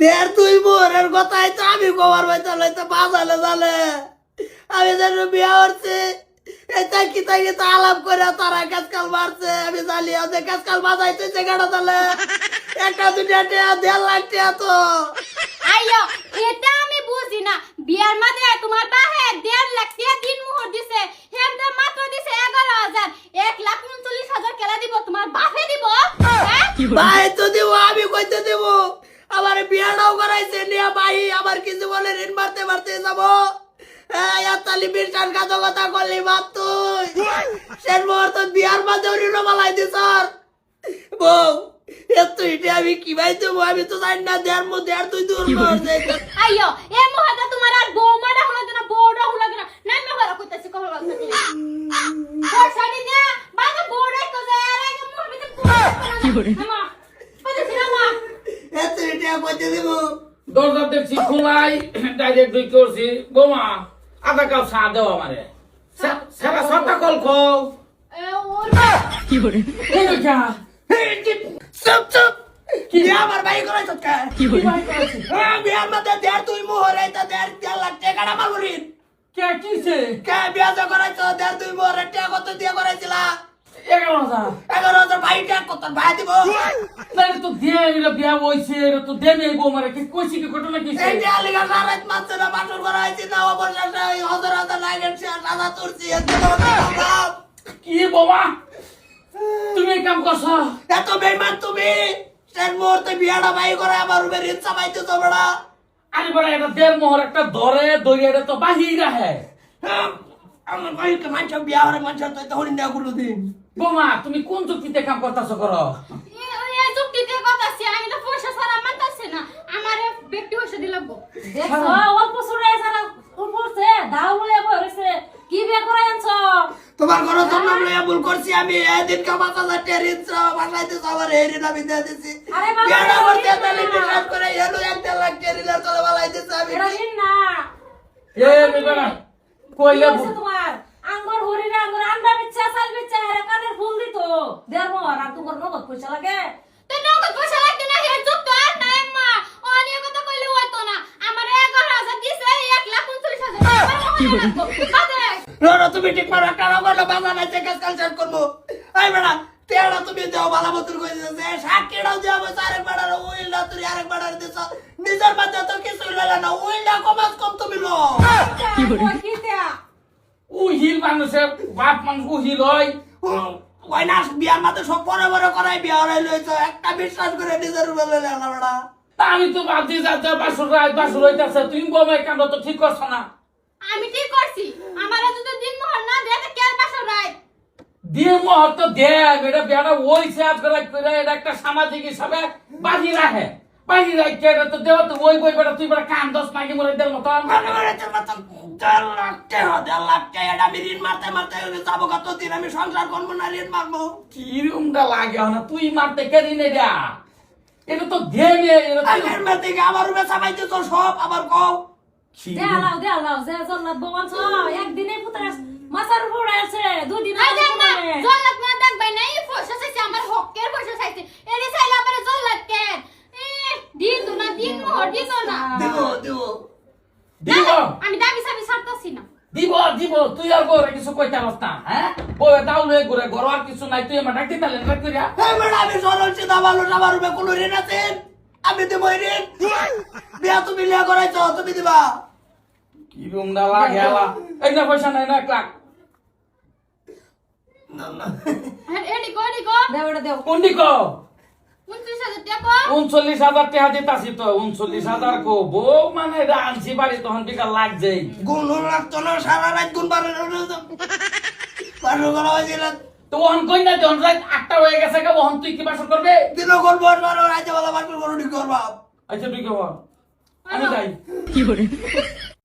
দের তুই মোরের কথাই তো আমি কবার পাইতে লইতে বাজালে জালে। আমি যেন বিয়া করছি এটা কি তাকে তো আলাপ করে তারা কাজকাল মারছে আমি জানি যে কাজকাল বাজাইতে জায়গাটা তাহলে একটা দুটা টিয়া দেড় লাখ টিয়া তো। আইয়ো এটা আমি বুঝি না। বিয়ার মাঝে তোমার বাহে দেড় লাখ টাকা দিন মোহর দিছে হেমটা মাত্র দিছে এগারো হাজার। এক লাখ উনচল্লিশ হাজার কেলা দিব তোমার বাপে দিব? হ্যাঁ? ভাই তো দিব আমি কইতে দিব। আমার বিয়াটাও করাইছে নিয়া ভাই আমার কিছু বলে ঋণ মারতে মারতে যাব? কথা করলি বাপ তুই। শেষ মুহূর্ত বিয়ার মাঝে ঋণ মালাই দিস বউ এত ইটে আমি কি ভাই দেবো? আমি তো জানি না মধ্যে আর তুই দূর করছে আইয়ো এ মহাদা তোমার আর বৌমা না বউ না। কইতাছি বাবা বউ তো যায় ভিতর কি করে কইতে দিব। দরজা দেখছি খোলাই ডাইরেক্ট দুই করছি বোমা আধা কাপ চা দেও আমারে। সারা সাতটা কল খো এ ওর চুপ চুপ। কি? আমার ভাই করাইছ কে? কি ভাই বিয়ার মধ্যে দেড় তুই মোহরে তা দেড় দেড় লাখ টাকা আমার ঋণ কে কিছে কে বিয়া যে দেড় দুই মোহরে টাকা কত দিয়ে করাইছিলা? এগারো হাজার। এগারো হাজার ভাই টাকা কত ভাই দিব? না তো দে এটা বিয়া হইছে এটা তো দেবে এই বোমারে। কি কইছি কি ঘটনা কিছে এই যে আলিগা নারাজ মাত্র না বাসর করা হয়েছে না অবশেষে এই হাজার হাজার লাইনের শেয়ার সাদা তুলছি কি বোমা? তুমি কাম করছ। এত বেমান তুমি। শেষ মুহূর্তে বিয়াটা ভাই করে আমার রুমে ঋণ চাপাইতে তো বেড়া। আরে বড় এটা দেড় মোহর একটা ধরে দইয়া এটা তো বাহিরা হে হ্যাঁ, আমার ভাইকে মানুষ বিয়া হরে মানুষ তো তখন না কোনো দিন। বোমা তুমি কোন যুক্তিতে কাম করতেছো করো? এ যুক্তিতে কথা আমি তো পয়সা ছাড়া মানতাছি না। আমার ব্যক্তি পয়সা দিলাম দেখছ অল্প সুরে সারা উপরছে দাও কি বিয়ে করে আনছো? তোমার ঘর জন্য লইয়া ভুল করছি আমি কা দিছি আরে বাবা, বিয়াটা করতে বিশ্বাস করে এলো এক দেড় লাখ আমি এটা না এ বেটা কি কইলে দেড় মোহর আর তোমার নগদ পয়সা লাগে? তো নগদ পয়সা লাগবে না হে যুক্ত আর নাই মা। অনেক কথা কইলে হইতো না। আমার এগারো হাজার দিছে এক লাখ উনচল্লিশ হাজার। কি বলে? রোনা তুমি ঠিক মারো রঙ হলো বাবা নাই চেক কাল শেষ করব। আই বেড়া তেড়া তুমি দেও বালা মতন কই দিছে সাকিড়াও দেও বস আরেক বেড়ার উইল না তুই আরেক বেড়ার দিছ। নিজের মধ্যে তো কিছু লইলা না উইল না কমাস কম তুমি লো কি বলে? উহিল মানুষে বাপ মানুষ উহিল হয়। ওই না বিয়ার মাঝে সব বড় বড় করাই বিয়া হরাই লইছ। একটা বিশ্বাস করে নিজের উপর না বেড়া। তা আমি তো ভাবছি যাতে বাসুর রাত বাসুর হইতেছে। তুমি বোমাই কাণ্ড তো ঠিক করছ না? আমি ঠিক করছি। আমার যদি দিন মোহর না দেয় তো কেন বাসা রায়? দিয়ে মহর তো দেব এটা আজকে রাত করে এটা একটা সামাজিক হিসাবে বাজি রাখে। বাজি রাখে এটা তো দেওয়া তো ওই বই বেটা তুই বেটা কান দশ নাকি মরে দেওয়ার মতো। মতো। দেড় লাখ টাকা দেড় লাখ টাকা আমি ঋণ মারতে মারতে যাব কত দিন আমি সংসার করব না ঋণ মারবো? কিরমটা লাগে না তুই মারতে নে যা এটা? তো এটা তো আগের মেয়ে থেকে আমার রুমে চাপাইতে তো সব আবার কও। দেলাও দেলাও যে জল্লাদ বলছ একদিনে পুতার মাথার উপর আছে দুই দিন আই দেখ না আগে জল্লাদ না দেখবে না এই চাইছে আমার হকের পয়সা চাইছে এনে চাইলে আমার জল্লাদ কেন এ, দিন তো না দিন মোহর দিত না দিব দিব দিব আমি দাবি সাবি ছাড়তাছি না দিব তুই আর গোরে কিছু কইতে পারস না হ্যাঁ? বউয়ে দাও লয়ে ঘুরে ঘর আর কিছু নাই তুই আমার ডাকতে পারলেন না কইরা। এই বেটা আমি সরল সিধা ভালো আমার রুমে কোনো ঋণ আমি দেব ঋণ। বিয়া তুমি লিয়া করাইছো তুমি দিবা। কিরমটা লাগে আলা? এই না পয়সা নাই না এক লাখ। হ্যাঁ, এডি গো এডি গো দেও দেও। কো হাজার টাকা উনচল্লিশ হাজার টাকা দিতাছি তো উনচল্লিশ হাজার কো বউ মানে রাঁধছি বাড়ি তখন টিকা লাগছে গুণ লাগতো না সারা রাত গুণ করা হয়েছিল। তো ওহন কই না যখন রাত আটটা হয়ে গেছে কে ওহন তুই কি বাসর করবে? দিন করব আর রাতে বেলা বাসো করো নি করবা আচ্ছা তুই কে বল আমি যাই।